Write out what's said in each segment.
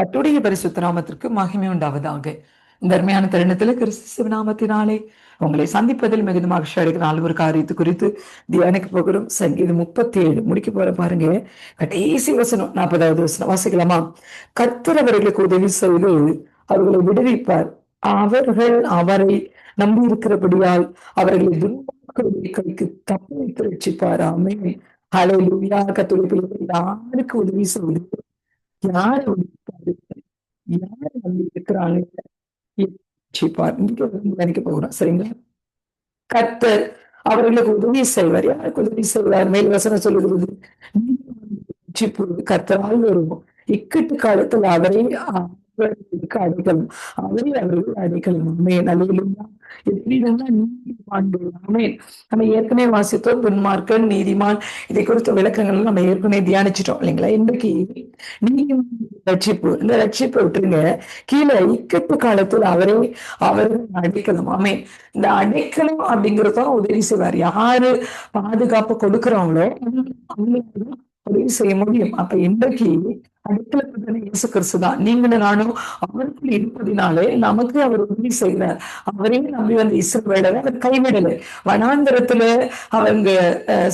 கட்டுடைய பரிசுத்த நாமத்திற்கு மகிமை உண்டாவதாக. இந்த அருமையான தருணத்துல கிறிஸ்து நாமத்தினாலே உங்களை சந்திப்பதில் மிகுந்த மகிழ்ச்சி அடைகிறாள் ஒரு காரியத்து குறித்து தியானிக்க போகிறோம். சங்கீதம் முப்பத்தி ஏழு முடிக்க போற பாருங்க. கடைசி வசனம் நாற்பதாவது வசனம். வாசிக்கலாமா? கர்த்தர் அவர்களுக்கு உதவி செய்து அவர்களை விடுவிப்பார். அவர்கள் அவரை நம்பி இருக்கிறபடியால் அவர்களை துன்மார்க்கருடைய கைக்கு தப்பி ரட்சிப்பாராமே ஹalleluya. கர்த்தருடைய யாருக்கு உதவி செய்வது யார் யார் நம்பி இருக்கிறாங்க? நினைக்க போகிறோம் சரிங்களா? கத்தர் அவர்களுக்கு உதவி செய்வார். யாருக்கு உதவி செய்வார்? மேல் வசனம் சொல்லுகிறது கத்தரால் வருவோம். இக்கட்டு காலத்தில் அவரை அவர்களுக்கு அடைக்கலம். அவரை அவர்கள் அடைக்கலம். அமே நல்ல எப்படின்னா நீதிமான்கள் நம்ம ஏற்கனவே வாசித்தோம் துன்மார்க்கன் நீதிமான். இதை குறித்த விளக்கங்கள் நம்ம ஏற்கனவே தியானிச்சிட்டோம் இல்லைங்களா? இன்றைக்கு நீதிமான் ரட்சிப்பு இந்த ரட்சிப்பை விட்டுருங்க. கீழே இக்கட்டு காலத்தில் அவரே அவர்கள் அடைக்கலம் ஆமே இந்த அடைக்கலம் அப்படிங்கறதான் உதவி செய்வார். யாரு பாதுகாப்பு கொடுக்குறவங்களோ அவங்களுக்கு உதவி செய்ய முடியும். அப்ப இன்றைக்கு அடைக்கலத்துக்கு இயேசு கிறிஸ்து தான். நீங்களும் நானும் அவருக்குள் இருப்பதினாலே நமக்கு அவர் உதவி செய்கிறார் அவரே நம்பி வந்த இஸ்ரவேலரை அவர் கைவிடல. வனாந்திரத்துல அவங்க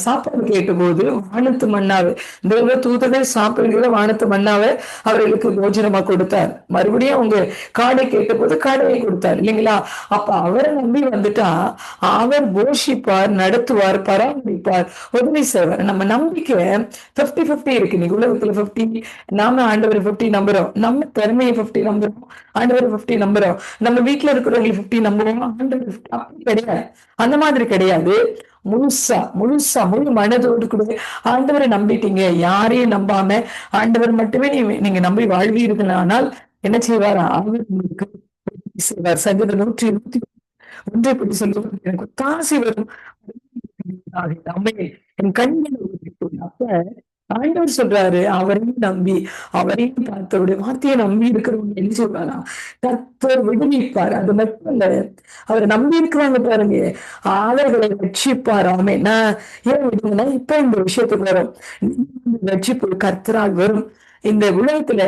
சாப்பாடு கேட்டபோது வானத்து மண்ணாவை தெய்வ தூதர்கள் சாப்பிடுகிற வானத்து மண்ணாவை அவர்களுக்கு போஜனமா கொடுத்தார். மறுபடியும் அவங்க காடை கேட்டபோது காடையை கொடுத்தார். இல்லைங்களா? அப்ப அவரை நம்பி வந்துட்டா அவர் போஷிப்பார் நடத்துவார் பராமரிப்பார் உதவி செய்வார். நம்ம நம்பிக்கை பிப்டி பிப்டி இருக்கு. நீங்க உலகத்துல பிப்டி நாம ஆண்டவர் ஃபிஃப்டி நம்புறோம். நம்ம திறமையை ஃபிஃப்டி நம்புறோம். ஆண்டவர் ஃபிஃப்டி நம்புறோம். நம்ம வீட்டுல இருக்கிறவங்களை ஃபிஃப்டி நம்புறோம். ஆண்டவர் கிடையாது. அந்த மாதிரி கிடையாது. முழுசா முழுசா முழு மனதோடு கூட ஆண்டவரை நம்பிட்டீங்க. யாரையும் நம்பாம ஆண்டவர் மட்டுமே நீ நீங்க நம்பி வாழ்வீர்கள். ஆனால் என்ன செய்வார்? ஆண்டவர் உங்களுக்கு செய்வார். சங்கீத நூற்றி இருபத்தி ஒன்றை பற்றி சொல்லுவது எனக்கு காசி வரும். என் கண்ணில் அப்ப ஆண்டவர் சொல்றாரு அவரையும் நம்பி அவரையும் பார்த்தவருடைய வார்த்தையை நம்பி இருக்கிறவங்க என்ன சொல்றாரா கர்த்தர் விடுவிப்பார். அது மட்டும் இல்ல அவரை நம்பி இருக்கிறாங்க பாருங்க அவர்களை ரட்சிப்பார். ஆமே நான் ஏன் விடுங்கன்னா இப்ப இந்த விஷயத்துக்கு வரும். ரட்சிப்பு கர்த்தரால் வரும். இந்த உலகத்துல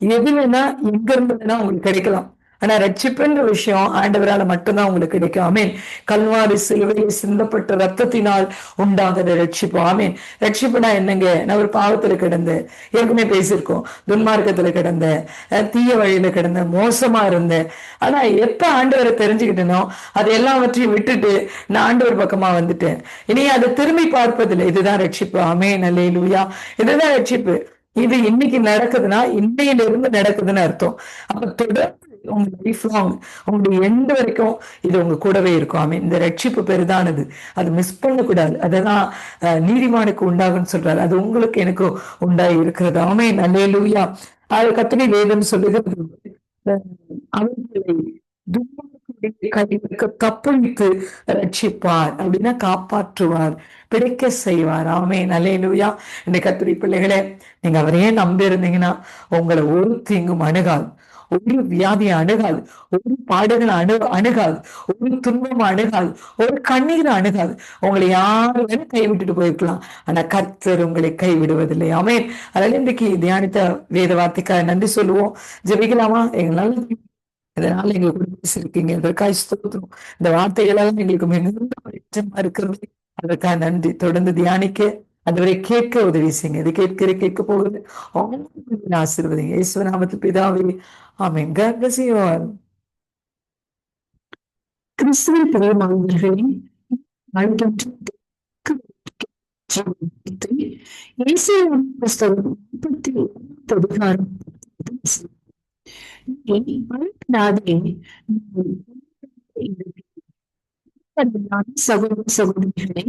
எது வேணா எங்க இருந்து வேணா உங்களுக்கு கிடைக்கலாம். ஆனா ரட்சிப்புன்ற விஷயம் ஆண்டவரால மட்டும்தான் உங்களுக்கு கிடைக்கும். ஆமீன். கல்வாரி சிலுவையில் சிந்தப்பட்ட ரத்தத்தினால் உண்டாகிறது ரட்சிப்பு. ஆமீன். ரட்சிப்புனா என்னங்க? நான் ஒரு பாவத்துல கிடந்த ஏற்கனவே பேசியிருக்கோம். துன்மார்க்கத்துல கிடந்த தீய வழியில கிடந்த மோசமா இருந்தேன் ஆனா எப்ப ஆண்டவரை தெரிஞ்சுக்கிட்டனோ அது எல்லாவற்றையும் விட்டுட்டு நான் ஆண்டவர் பக்கமா வந்துட்டேன். இனி அதை திரும்பி பார்ப்பதில்லை. இதுதான் ரட்சிப்பு. ஆமேன். அல்லே லூயா இதுதான் ரட்சிப்பு. இது இன்னைக்கு நடக்குதுன்னா இன்னையிலிருந்து நடக்குதுன்னு அர்த்தம். அப்ப தொடர்ந்து உங்க லைஃப் லாங் உங்களுடைய எந்த வரைக்கும் இது உங்க கூடவே இருக்கும். ஆமே இந்த ரட்சிப்பு பெரிதானது. அது மிஸ் பண்ணக்கூடாது. அததான் நீதிமானுக்கு உண்டாகும்னு சொல்றாரு. அது உங்களுக்கு எனக்கு உண்டாகி இருக்கிறது. ஆமே நல்லேலூயா அது கத்தனை வேதம் சொல்லுகிறது அவர்களை கைகளுக்கு தப்பளித்து ரட்சிப்பார். அப்படின்னா காப்பாற்றுவார். பிடிக்க செய்வார். ஆமே நல்லேலூயா இந்த கத்திரி பிள்ளைகளே நீங்க அவரையே நம்பி இருந்தீங்கன்னா உங்களை ஒரு தீங்கும் அணுகாது. ஒரு வியாதியை அணுகாது. ஒரு பாடுகள் அணு அணுகாது. ஒரு துன்பம் அணுகாது. ஒரு கண்ணீர் அணுகாது. உங்களை யாரு வேணும் கைவிட்டுட்டு போயிருக்கலாம். ஆனா கர்த்தர் உங்களை கைவிடுவதில்லை. ஆமே அதனால இன்றைக்கு தியானித்த வேத வார்த்தைக்காக நன்றி சொல்லுவோம். ஜெபிக்கலாமா? எங்களால இதனால எங்க கூட இதற்காக ஸ்தோத்திரம். இந்த வார்த்தைகளெல்லாம் எங்களுக்கு மிகுந்த வெளிச்சமா இருக்கிறது. அதற்காக நன்றி. தொடர்ந்து தியானிக்க அந்தவரை கேட்க உதவி செய்யுங்க. இது கேட்கிற கேட்க போகுது ஆசீர்வதிங்க. ஈஸ்வராமத்து பிதாவே ஆமீன். கர்ப்பசியோர் கிறிஸ்துவின் பிரியமானவர்களே புஸ்தகம் முப்பத்தி அதிகாரம் சகோதர சகோதரிகளே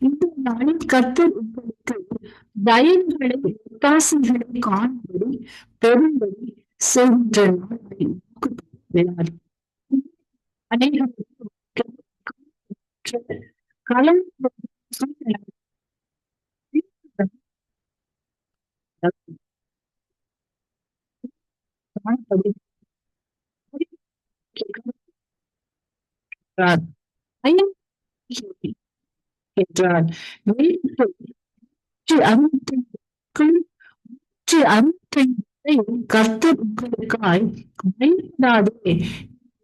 இந்த நாளில் கர்த்தர் உங்களுக்கு பயன்களை ஒத்தாசைகளை காணும்படி பெறும்படி செய்கின்ற நாளை கலம் என்றார் அறுபத்தி கர்த்தர் உங்களுக்காய் பயப்படாதே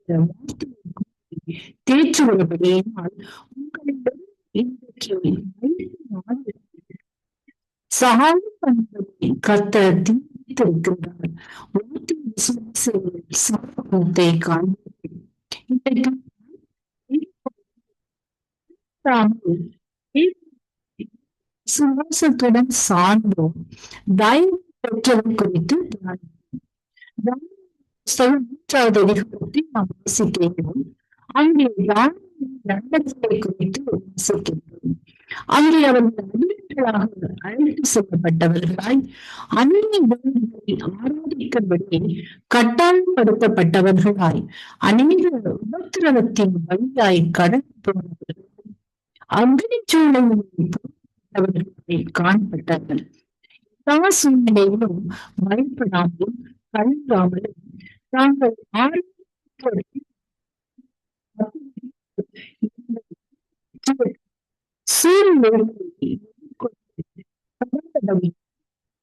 என்ற வார்த்தையை கூறி தேற்றுகிறபடியினால் உங்களிடம் இன்றைக்கு பயப்படாது. சகாயம் பண்ணுவதை கர்த்தர் தீர்த்திருக்கிறார் வார்த்தை விசுவாசிகள் சமூகத்தை காண்பது இன்றைக்கு பயப்படாமல் விசுவாசத்துடன் சார்ந்தோம். தயவு பெற்றவர் குறித்து மூன்றாவது தானியேல் புஸ்தகம் அதிகாரத்தை நாம் வாசிக்கிறோம் அங்கே நண்பர்களை குறித்து வாசிக்கின்றோம் அங்கே அவர்கள் அடிமைகளாக அழைத்து செல்லப்பட்டவர்களாய் அந்நிய தேவர்களை ஆராதிக்கும்படி கட்டாயப்படுத்தப்பட்டவர்களாய் அநேக உபத்திரவத்தின் வழியாய் கடந்து போனவர்கள் அக்னி சூழலில் காணப்பட்டார்கள் எல்லா சூழ்நிலையிலும் பயப்படாமலும் கலங்காமலும் தாங்கள் ஆரோக்கியத்தோடு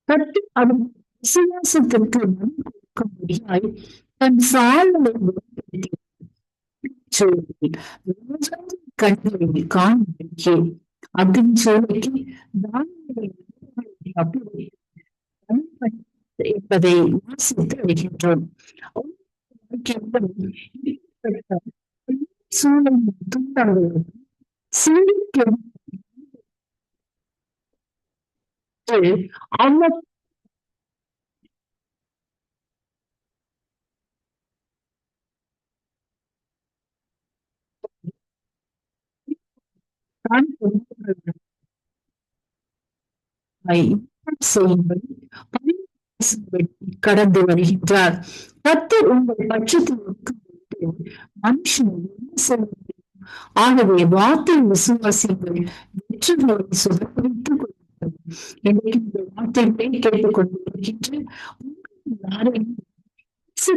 கட்டு அதன் விசுவாசத்திற்கு தன் சாதனை கண்களில் காண்பிச்சு அப்படின்னு சோலைக்கு என்பதை வாசித்து வருகின்றோம் சூழல் துண்டாடுவதும் சிந்திக்கும் அவங்க தான் செய்யும்படி கடந்து வருகின்றார். கத்தர் உங்கள் பட்சத்தில் இருக்கும்போது மனுஷன் என்ன செய்ய முடியும்? ஆகவே வார்த்தை விசுவாசிகள் வெற்றிகளை சுகப்பிடித்துக் கொள்ளுங்கள். எனக்கு இந்த வார்த்தைகளை கேட்டுக் கொண்டிருக்கின்ற யாரையும்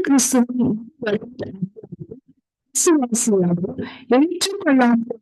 கிறிஸ்துவின் விசுவாசியாக ஏற்றுக்கொள்ளாமல்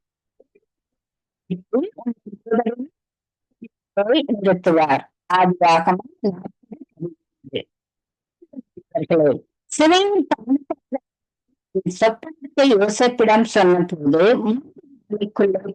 நிறுத்துவார் ஆதியாகமம் சிறையில் சொப்பனத்தை யோசிப்பிடம் சொன்னபோது போது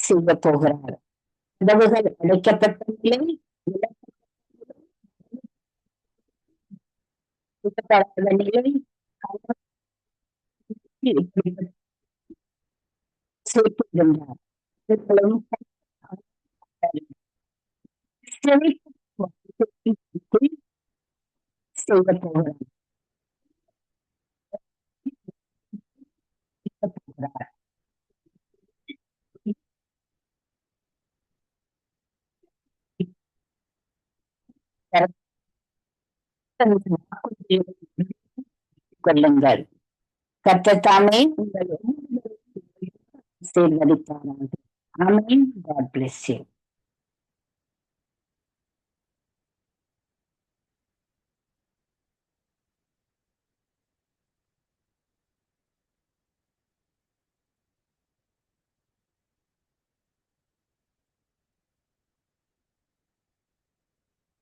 செய்ய போகிறார் there was an helicopter plane. Save the program. கொள்ளுங்கள். கத்தத்தாமே உங்கள் ஆசீர்வதிப்பாராக. ஆமீன். God bless you